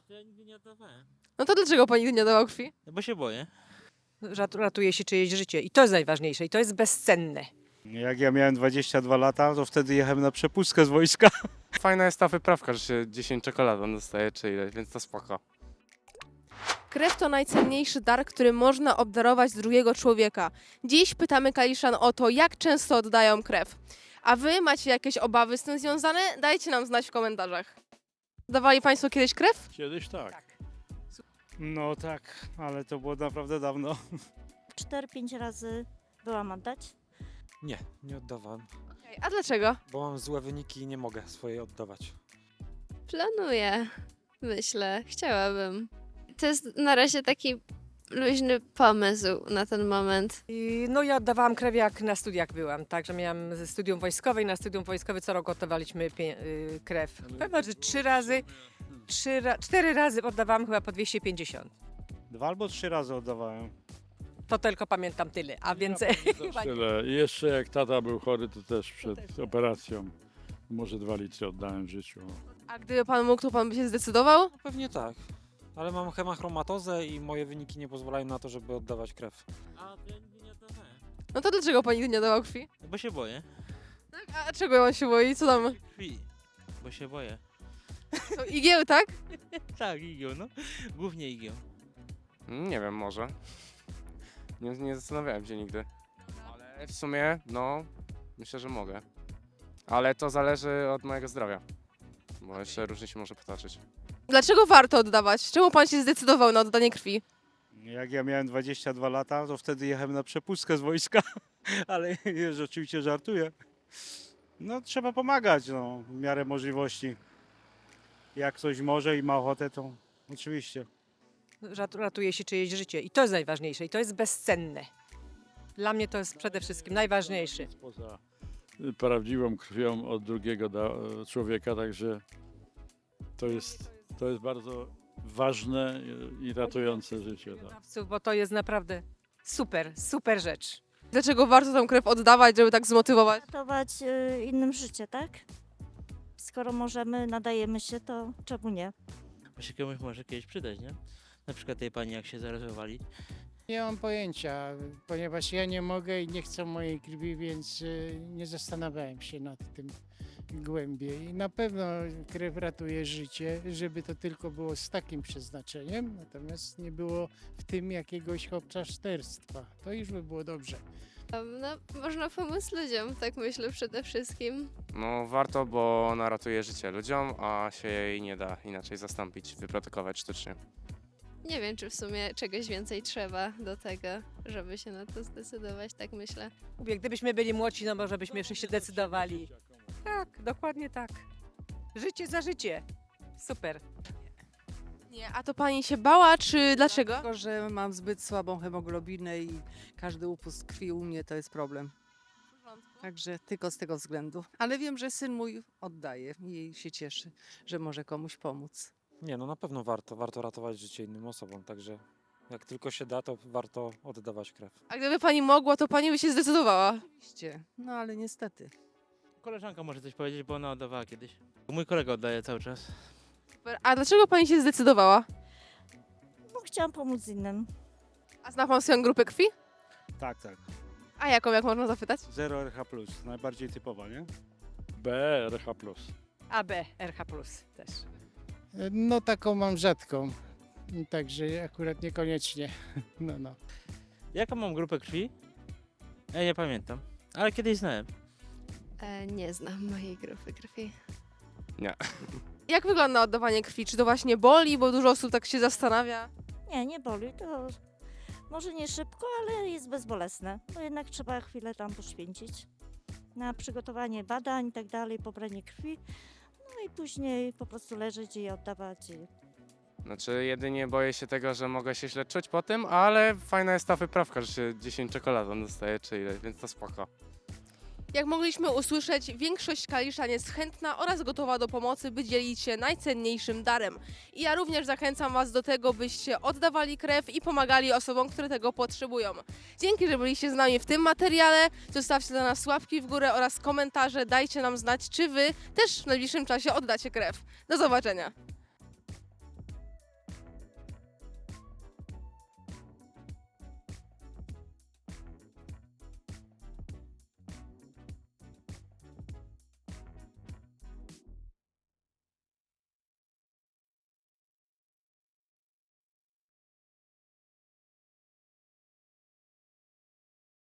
A, to ja nigdy nie oddawałem. No to dlaczego pani nie dawał krwi? No Bo się boję. Rat- ratuje się czyjeś życie. I to jest najważniejsze, i to jest bezcenne. Jak ja miałem 22 lata, to wtedy jechałem na przepustkę z wojska. Fajna jest ta wyprawka, że się 10 czekolad dostaje czy ileś, więc to spoko. Krew to najcenniejszy dar, który można obdarować drugiego człowieka. Dziś pytamy Kaliszan o to, jak często oddają krew. A wy macie jakieś obawy z tym związane? Dajcie nam znać w komentarzach. Dawali Państwo kiedyś krew? Kiedyś tak. No tak, ale to było naprawdę dawno. 4-5 razy byłam oddać. Nie, nie oddawałem, Okej, A dlaczego? bo mam złe wyniki i nie mogę swojej oddawać. Planuję, myślę, chciałabym. To jest na razie taki luźny pomysł na ten moment. I, no ja oddawałam krew jak na studiach byłam, także miałam ze studium wojskowe i na studium wojskowe co roku oddawaliśmy pie- y, krew. Chyba, że trzy razy, trzy ra- cztery razy oddawałam chyba po 250. Dwa albo trzy razy oddawałem. To tylko pamiętam tyle, a więcej chyba nie. Tyle. I jeszcze jak tata był chory, to też przed operacją. Może dwa litry oddałem w życiu. A gdyby Pan mógł, to Pan by się zdecydował? Pewnie tak, ale mam hemachromatozę i moje wyniki nie pozwalają na to, żeby oddawać krew. A, to ja nigdy nie oddawałem. No to dlaczego Pan nigdy nie dawał krwi? Bo się boję. Tak? A czego on się boi? Co tam? Krwi. Bo się boję. To igieł, tak? Tak, igieł, no. Głównie igieł. Nie wiem, może. Nie, nie zastanawiałem się nigdy. Ale w sumie, no, myślę, że mogę. Ale to zależy od mojego zdrowia. Bo jeszcze różnie się może potoczyć. Dlaczego warto oddawać? Czemu Pan się zdecydował na oddanie krwi? Jak ja miałem 22 lata, to wtedy jechałem na przepustkę z wojska. Ale już oczywiście żartuję. No trzeba pomagać, no, w miarę możliwości. Jak ktoś może i ma ochotę, to oczywiście. Rat- ratuje się czyjeś życie. I to jest najważniejsze, i to jest bezcenne. Dla mnie to jest przede wszystkim najważniejsze. Poza y, prawdziwą krwią od drugiego da, e, człowieka, także to jest, to jest bardzo ważne i- ratujące życie. Tak. Bo to jest naprawdę super, super rzecz. Dlaczego warto tą krew oddawać, żeby tak zmotywować? Ratować y, innym życie, tak? Skoro możemy, nadajemy się, to czemu nie? Bo się komuś może kiedyś przydać, nie? Na przykład tej pani jak się zaraz wywali. Nie mam pojęcia, ponieważ ja nie mogę i nie chcę mojej krwi, więc y, nie zastanawiałem się nad tym głębiej. Na pewno krew ratuje życie, żeby to tylko było z takim przeznaczeniem, natomiast nie było w tym jakiegoś obczaszterstwa. To już by było dobrze. No, można pomóc ludziom, tak myślę przede wszystkim. No warto, bo ona ratuje życie ludziom, a się jej nie da inaczej zastąpić, wyprodukować sztucznie. Nie wiem, czy w sumie czegoś więcej trzeba do tego, żeby się na to zdecydować, tak myślę. Mówię, gdybyśmy byli młodsi, no może byśmy jeszcze się decydowali. Tak, dokładnie tak. Życie za życie. Super. Nie, a to Pani się bała, czy dlaczego? Tylko, że mam zbyt słabą hemoglobinę i każdy upust krwi u mnie to jest problem. Także tylko z tego względu. Ale wiem, że syn mój oddaje i się cieszy, że może komuś pomóc. Nie, no na pewno warto, warto ratować życie innym osobom, także jak tylko się da, to warto oddawać krew. A gdyby Pani mogła, to Pani by się zdecydowała. Oczywiście, no ale niestety. Koleżanka może coś powiedzieć, bo ona oddawała kiedyś. Mój kolega oddaje cały czas. Super. A dlaczego Pani się zdecydowała? No, chciałam pomóc innym. A zna Pan swoją grupę krwi? Tak, tak. A jaką, jak można zapytać? 0 RH+, najbardziej typowa, nie? B, RH+. AB, RH+, też. No taką mam rzadką, także akurat niekoniecznie. No, no. Jaką mam grupę krwi? Ja nie pamiętam. Ale kiedyś znałem. E, nie znam mojej grupy krwi. Jak wygląda oddawanie krwi? Czy to właśnie boli, bo dużo osób tak się zastanawia? Nie, nie boli, to może nie szybko, ale jest bezbolesne. Bo jednak trzeba chwilę tam poświęcić na przygotowanie badań i tak dalej, pobranie krwi. No i później po prostu leżeć i oddawać. I Znaczy jedynie boję się tego, że mogę się źle czuć po tym, ale fajna jest ta wyprawka, że się 10 czekolad dostaje czy ileś, więc to spoko. Jak mogliśmy usłyszeć, większość kaliszan jest chętna oraz gotowa do pomocy, by dzielić się najcenniejszym darem. I ja również zachęcam Was do tego, byście oddawali krew i pomagali osobom, które tego potrzebują. Dzięki, że byliście z nami w tym materiale. Zostawcie dla nas łapki w górę oraz komentarze. Dajcie nam znać, czy Wy też w najbliższym czasie oddacie krew. Do zobaczenia.